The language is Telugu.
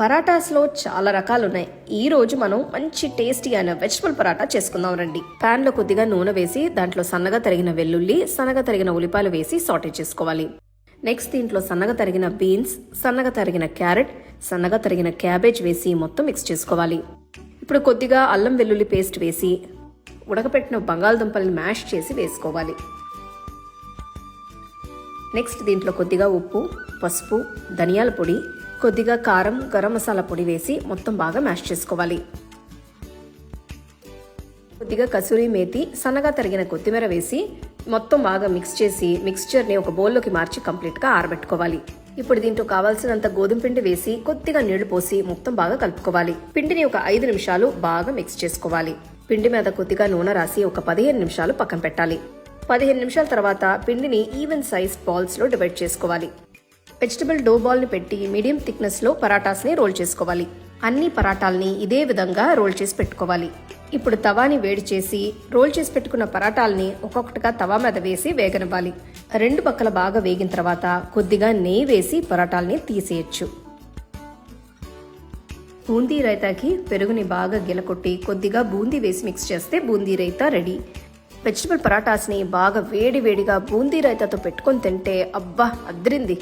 పరాటాస్లో చాలా రకాలు ఉన్నాయి ఈ రోజు మనం మంచి టేస్టీ అయిన వెజిటబుల్ పరాటా చేసుకుందాం రండి. పాన్లో కొద్దిగా నూనె వేసి దాంట్లో సన్నగా తరిగిన వెల్లుల్లి సన్నగా తరిగిన ఉల్లిపాయలు వేసి సాటే చేసుకోవాలి. నెక్స్ట్ దీంట్లో సన్నగా తరిగిన బీన్స్ సన్నగా తరిగిన క్యారెట్ సన్నగా తరిగిన క్యాబేజ్ వేసి మొత్తం మిక్స్ చేసుకోవాలి. ఇప్పుడు కొద్దిగా అల్లం వెల్లుల్లి పేస్ట్ వేసి ఉడకపెట్టిన బంగాళదుంపల్ని మ్యాష్ చేసి వేసుకోవాలి. నెక్స్ట్ దీంట్లో కొద్దిగా ఉప్పు పసుపు ధనియాల పొడి కొద్దిగా కారం గరం మసాలా పొడి వేసి మొత్తం బాగా మ్యాష్ చేసుకోవాలి. కొద్దిగా కసూరి మేతి సన్నగా తరిగిన కొత్తిమీర వేసి మొత్తం బాగా మిక్స్ చేసి మిక్స్చర్ని ఒక బౌల్లోకి మార్చి కంప్లీట్గా ఆరబెట్టుకోవాలి. ఇప్పుడు దీంట్లో కావాల్సినంత గోధుమ పిండి వేసి కొద్దిగా నీళ్ళు పోసి మొత్తం బాగా కలుపుకోవాలి. పిండిని ఒక ఐదు నిమిషాలు బాగా మిక్స్ చేసుకోవాలి. పిండి మీద కొద్దిగా నూనె రాసి ఒక పదిహేను నిమిషాలు పక్కన పెట్టాలి. పదిహేను నిమిషాల తర్వాత పిండిని ఈవెన్ సైజ్ బాల్స్లో డివైడ్ చేసుకోవాలి. వెజిటబుల్ డో బాల్ని పెట్టి మీడియం థిక్నెస్లో పరాటాస్ని రోల్ చేసుకోవాలి. అన్ని పరాటాల్ని ఇదే విధంగా రోల్ చేసి పెట్టుకోవాలి. ఇప్పుడు తవాని వేడి చేసి రోల్ చేసి పెట్టుకున్న పరాటాల్ని ఒక్కొక్కటిగా తవా మీద వేసి వేగనివ్వాలి. రెండు పక్కల బాగా వేగిన తర్వాత కొద్దిగా నెయ్యి వేసి పరాటాల్ని తీసేయచ్చు. బూందీ రైతాకి పెరుగుని బాగా గిలకొట్టి కొద్దిగా బూందీ వేసి మిక్స్ చేస్తే బూందీ రైతా రెడీ. వెజిటబుల్ పరాటాస్ని బాగా వేడి వేడిగా బూందీ రైతాతో పెట్టుకొని తింటే అబ్బా అద్రింది.